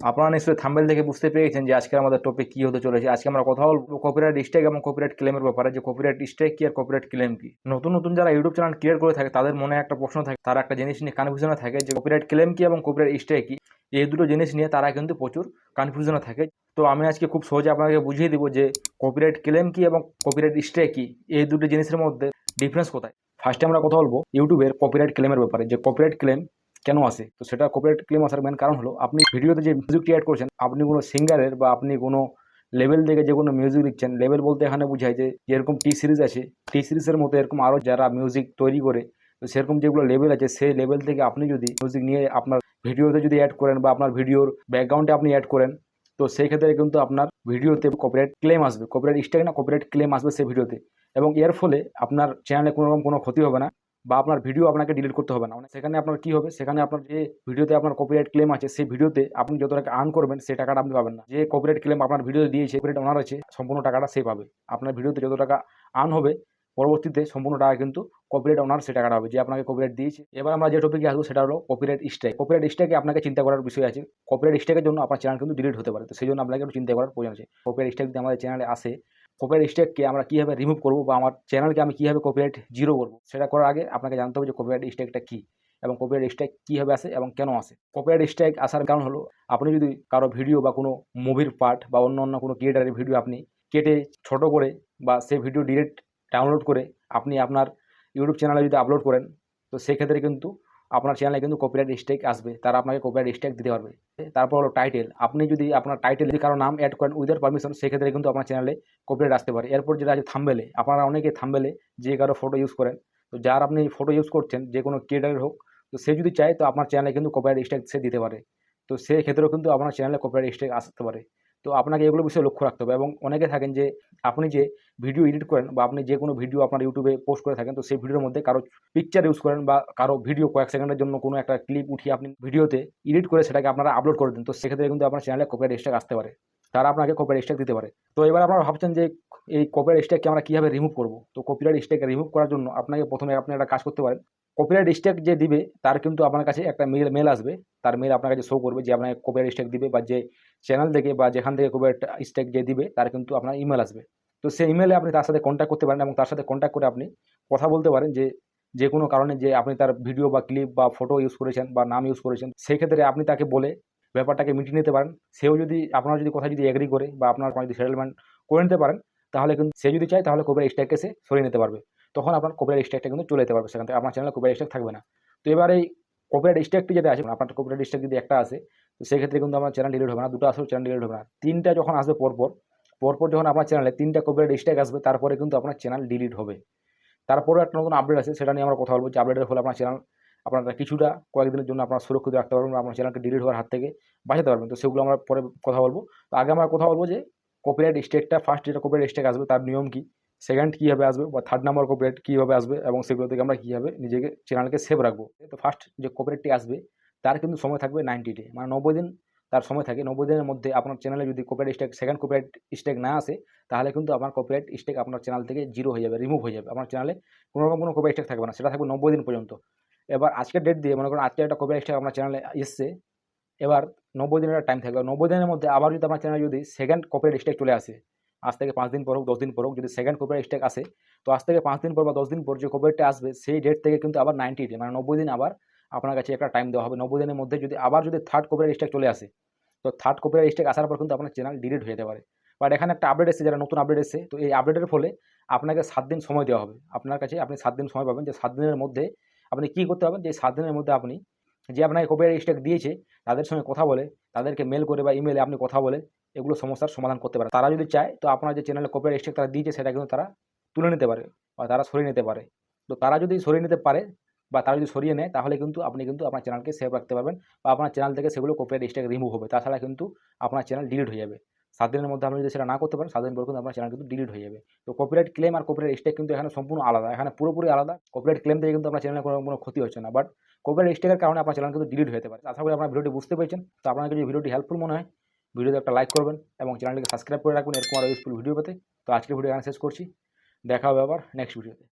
আপনারা নিশ্চয়ই থাম্বেল থেকে বুঝতে পেরেছেন যে আজকে আমাদের টপিক কী হতে চলেছে। আজকে আমরা কথা বলব কপিরাইট স্ট্রাইক এবং কপিরাইট ক্লেমের ব্যাপারে। যে কপিরাইট স্ট্রাইক কি আর কপিরাইট ক্লেম কি? নতুন নতুন যারা ইউটিউব চ্যানেল ক্রিয়েট করে থাকে, তাদের মনে একটা প্রশ্ন থাকে, তারা একটা জিনিস নিয়ে কনফিউশনে থাকে যে কপিরাইট ক্লেম কি এবং কপিরাইট স্ট্রাইক কি? এই দুটো জিনিস নিয়ে তারা কিন্তু প্রচুর কনফিউশনে থাকে। তো আমি আজকে খুব সহজে আপনাকে বুঝিয়ে দিব যে কপিরাইট ক্লেম কি এবং কপিরাইট স্ট্রাইক কি? এই দুটো জিনিসের মধ্যে ডিফারেন্স কোথায়? ফার্স্টে আমরা কথা বলব ইউটিউবের কপিরাইট ক্লেমের ব্যাপারে। যে কপিরাইট ক্লেম কেন আসে তো সেটা কপিরাইট ক্লেম আসার মেন কারণ হলো, আপনি ভিডিওতে যে মিউজিক ক্রিয়েট করছেন, আপনি কোনো সিঙ্গারের বা আপনি কোনো লেভেল থেকে যে কোনো মিউজিক লিখছেন লেভেল বলতে এখানে বোঝায় যে যেরকম টি সিরিজ আছে টি সিরিজের মতো এরকম আরও যারা মিউজিক তৈরি করে, তো সেরকম যেগুলো লেভেল আছে, সেই লেভেল থেকে আপনি যদি মিউজিক নিয়ে আপনার ভিডিওতে যদি অ্যাড করেন বা আপনার ভিডিওর ব্যাকগ্রাউন্ডে আপনি অ্যাড করেন, তো সেই ক্ষেত্রে কিন্তু আপনার ভিডিওতে কপিরাইট ক্লেম আসবে। কপিরাইট স্ট্রাইক না কপিরাইট ক্লেম আসবে সেই ভিডিওতে এবং এর ফলে আপনার চ্যানেলে কোনো রকম কোনো ক্ষতি হবে না। বা আপনার ভিডিও আপনাকে ডিলিট করতে হবে না। মানে সেখানে আপনার কি হবে? সেখানে আপনার যে ভিডিওতে আপনার কপিরাইট ক্লেম আছে, সেই ভিডিওতে আপনি যত টাকা আর্ন করবেন, সেই টাকাটা আপনি পাবেন না। যে কপিরাইট ক্লেম আপনার ভিডিওতে দিয়েছে কপিরাইট ওনার আছে, সম্পূর্ণ টাকাটা সে পাবে। আপনার ভিডিওতে যত টাকা আর্ন হবে, পরবর্তীতে সম্পূর্ণ টাকা কিন্তু কপিরাইট ওনার সে টাকাটা হবে যে আপনাকে কপিরাইট দিয়েছে। এবার আমরা যে টপিকে আসব, সেটা হলো কপিরাইট স্ট্রাইক কপিরাইট স্ট্রাইকে আপনাকে চিন্তা করার বিষয় আছে। কপিরাইট স্ট্রাইকের জন্য আপনার চ্যানেল কিন্তু ডিলিট হতে পারে। তো সেই জন্য আপনাকে একটু চিন্তা করার প্রয়োজন আছে। কপিরাইট স্ট্রাইক যদি আমাদের চ্যানেলে আসে কপিরাইট স্ট্রাইককে আমরা কীভাবে রিমুভ করব বা আমার চ্যানেলকে আমি কীভাবে কপিরাইট জিরো করব, সেটা করার আগে আপনাকে জানতে হবে যে কপিরাইট স্ট্রাইকটা কী এবং কপিরাইট স্ট্রাইক কীভাবে আসে এবং কেন আসে। কপিরাইট স্ট্রাইক আসার কারণ হলো, আপনি যদি কারও ভিডিও বা কোনো মুভির পার্ট বা অন্য অন্য কোনো ক্রিয়েটারের ভিডিও আপনি কেটে ছোট করে বা সেই ভিডিও ডিরেক্ট ডাউনলোড করে আপনি আপনার ইউটিউব চ্যানেলে যদি আপলোড করেন, তো সেক্ষেত্রে কিন্তু আপনার চ্যানেলে কিন্তু কপিরাইট স্ট্রাইক আসবে, তারা আপনাকে কপিরাইট স্ট্রাইক দিতে পারবে। তারপর হলো টাইটেল আপনি যদি আপনার টাইটেল যদি কারও নাম অ্যাড করেন উইদার পারমিশন সেক্ষেত্রে কিন্তু আপনার চ্যানেলে কপিরাইট আসতে পারে। এরপর যেটা আছে থাম্বেলে আপনারা অনেকে থাম্বেলে যে কারও ফটো ইউজ করেন, তো যার আপনি ফটো ইউজ করছেন, যে কোনো ক্রিয়েটারের হোক, তো সে যদি চায়, তো আপনার চ্যানেলে কিন্তু কপিরাইট স্ট্রাইক সে দিতে পারে। তো সেই ক্ষেত্রেও কিন্তু আপনার চ্যানেলে কপিরাইট স্ট্রাইক আসতে পারে। তো আপনাকে এগুলো বিষয়ে লক্ষ্য রাখতে হবে এবং অনেকে থাকেন যে আপনি যে ভিডিও এডিট করেন বা আপনি যে কোনো ভিডিও আপনার ইউটিউবে পোস্ট করে থাকেন, তো সেই ভিডিওর মধ্যে কারও পিকচার ইউজ করেন বা কারও ভিডিও কয়েক সেকেন্ডের জন্য কোনো একটা ক্লিপ উঠিয়ে আপনি ভিডিওতে এডিট করে সেটাকে আপনারা আপলোড করে দেন। তো সেক্ষেত্রে কিন্তু আপনার চ্যানেলে কপিরাইট স্ট্রাইক আসতে পারে। তারা আপনাকে কপিরাইট স্ট্রাইক দিতে পারে। তো এবার আপনারা ভাবছেন যে এই কপিরাইট স্ট্রাইককে আমরা কীভাবে রিমুভ করব? তো কপিরাইট স্ট্রাইক রিমুভ করার জন্য আপনাকে প্রথমে আপনি একটা কাজ করতে পারেন। কপিরাইট স্ট্রাইক যে দিবে, তার কিন্তু আপনার কাছে একটা মেল মেল আসবে। তার মেল আপনার কাছে শো করবে যে আপনাকে কপিরাইট স্ট্রাইক দিবে বা যে চ্যানেল থেকে বা যেখান থেকে কপিরাইট স্ট্রাইক যে দিবে, তার কিন্তু আপনার ইমেল আসবে। তো সেই ইমেলে আপনি তার সাথে কন্ট্যাক্ট করতে পারেন এবং তার সাথে কন্ট্যাক্ট করে আপনি কথা বলতে পারেন যে যে কোনো কারণে যে আপনি তার ভিডিও বা ক্লিপ বা ফটো ইউজ করেছেন বা নাম ইউজ করেছেন, সেই ক্ষেত্রে আপনি তাকে বলে ব্যাপারটাকে মিটিয়ে নিতে পারেন। সেও যদি, আপনার যদি কথা যদি এগ্রি করে বা আপনার যদি সেটেলমেন্ট করে নিতে পারেন, তাহলে কিন্তু সে যদি চায় তাহলে কপিরাইট স্ট্রাইককে সে সরিয়ে নিতে পারবে। তখন আপনার কপিরাইট স্ট্রাইকটা কিন্তু চলে যেতে পারবে সেখান থেকে। আপনার চ্যানেলে কপিরাইট স্ট্রাইক থাকবে না। তো এবার এই কপিরাইট স্ট্রাইকটি যেটা আছে আপনার কপিরাইট স্ট্রাইক যদি একটা আসে তো সেক্ষেত্রে কিন্তু আমার চ্যানেল ডিলিট হবে না, দুটো আসলে চ্যানেল ডিলিট হবে না। তিনটা যখন আসবে পরপর পরপর যখন আপনার চ্যানেলে তিনটা কপিরাইট স্ট্রাইক আসবে, তারপরে কিন্তু আপনার চ্যানেল ডিলিট হবে। তারপরেও একটা নতুন আপডেট আছে, সেটা নিয়ে আমরা কথা বলব। যে আপডেটের ফলে আপনার চ্যানেল আপনারা কিছুটা কয়েকদিনের জন্য আপনারা সুরক্ষিত রাখতে পারবেন আপনার চ্যানেলকে ডিলিট হওয়ার হাত থেকে বাঁচাতে পারবেন। তো সেগুলো আমরা পরে কথা বলব। তো আগে আমরা কথা বলব যে কপিরাইট স্ট্রাইকটা ফার্স্ট যেটা কপিরাইট স্ট্রাইক আসবে, তার নিয়ম কী? সেকেন্ড কীভাবে আসবে বা থার্ড নাম্বার কপিরাইট কীভাবে আসবে এবং সেগুলো থেকে আমরা কীভাবে নিজেকে চ্যানেলকে সেভ রাখব? তো ফার্স্ট যে কপিরাইটটি আসবে, তার কিন্তু সময় থাকবে নাইনটি ডে মানে নব্বই দিন তার সময় থাকে। নব্বই দিনের মধ্যে আপনার চ্যানেলে যদি copyright strike second copyright strike না আসে, তাহলে কিন্তু আপনার কপিরাইট স্টেক আপনার চ্যানেল থেকে জিরো হয়ে যাবে রিমুভ হয়ে যাবে। আপনার চ্যানেলে কোনো রকম কোনো কপিরাইট স্ট্রাইক থাকবে না, সেটা থাকবে নব্বই দিন পর্যন্ত। এবার আজকের ডেট দিয়ে মনে করুন আজকে একটা কপিরাইট স্ট্রাইক আপনার চ্যানেলে এসছে, এবার নব্বই দিনের টাইম থাকবে। নব্বই দিনের মধ্যে আবার যদি আপনার চ্যানেলে যদি সেকেন্ড কপিরাইট স্ট্রাইক চলে আসে আজ থেকে পাঁচ দিন পর হোক, দশ দিন পর হোক, যদি সেকেন্ড কপিরাইট স্ট্রাইক আসে, তো আজ থেকে পাঁচ দিন পর বা দশ দিন পর যে কপিরাইটটা আসবে, সেই ডেট থেকে কিন্তু আবার নাইনটি ডে মানে নব্বই দিন আবার আপনার কাছে একটা টাইম দেওয়া হবে। নব্বই দিনের মধ্যে যদি আবার যদি থার্ড কপিরাইট স্ট্রাইক চলে আসে, তো থার্ড কপিরাইট স্ট্রাইক আসার পর কিন্তু আপনার চ্যানেল ডিলিট হয়ে যেতে পারে। বাট এখানে একটা আপডেট এসেছে, যারা নতুন আপডেট এসেছে, তো এই আপডেটের ফলে আপনাকে সাত দিন সময় দেওয়া হবে। আপনার কাছে আপনি সাত দিন সময় পাবেন যে সাত দিনের মধ্যে আপনি কী করতে পারবেন? যে সাত দিনের মধ্যে আপনি যে আপনাকে কপিরাইট স্ট্রাইক দিয়েছে, তাদের সঙ্গে কথা বলে, তাদেরকে মেল করে বা ইমেলে আপনি কথা বলে, এগুলো সমস্যার সমাধান করতে পারে তারা যদি চায়, তো আপনার যে চ্যানেলে কপিরাইট স্ট্রাইক তারা দিয়েছে, সেটা কিন্তু তারা তুলে নিতে পারে বা তারা সরিয়ে নিতে পারে। তো তারা যদি সরিয়ে নিতে পারে বা তারা যদি সরিয়ে নেয়, তাহলে কিন্তু আপনি কিন্তু আপনার চ্যানেলকে সেভ রাখতে পারবেন বা আপনার চ্যানেল থেকে সেগুলো কপিরাইট স্ট্রাইক রিমুভ হবে। তাছাড়া কিন্তু আপনার চ্যানেল ডিলিট হয়ে যাবে। সাত দিনের মধ্যে আপনি যদি সেটা না করতে পারেন সাত দিন পর কিন্তু আপনার চ্যানেল কিন্তু ডিলিট হয়ে যাবে। তো কপিরাইট ক্লেম আর কপিরাইট স্টেক কিন্তু এখানে সম্পূর্ণ আলাদা। এখানে পুরোপুরি আলাদা। কপিরাইট ক্লেম থেকে কিন্তু আপনার চ্যানেলে কোনো কোনো ক্ষতি হচ্ছে না। বাট কপিরাইট স্ট্রাইকের কারণে আপনার চ্যানেল কিন্তু ডিলিট হতে পারে। আশা করি আপনার ভিডিওটি বুঝতে পেরেছেন। তো আপনাকে যদি ভিডিওটি হেল্পফুল মনে হয়, ভিডিওতে একটা লাইক করবেন এবং চ্যানেলটিকে সাবস্ক্রাইব করে রাখবেন। এরকম আরও ইউজফুল ভিডিও পেতে। তো আজকের ভিডিও এখানে শেষ করছি। দেখা হবে আবার নেক্সট ভিডিওতে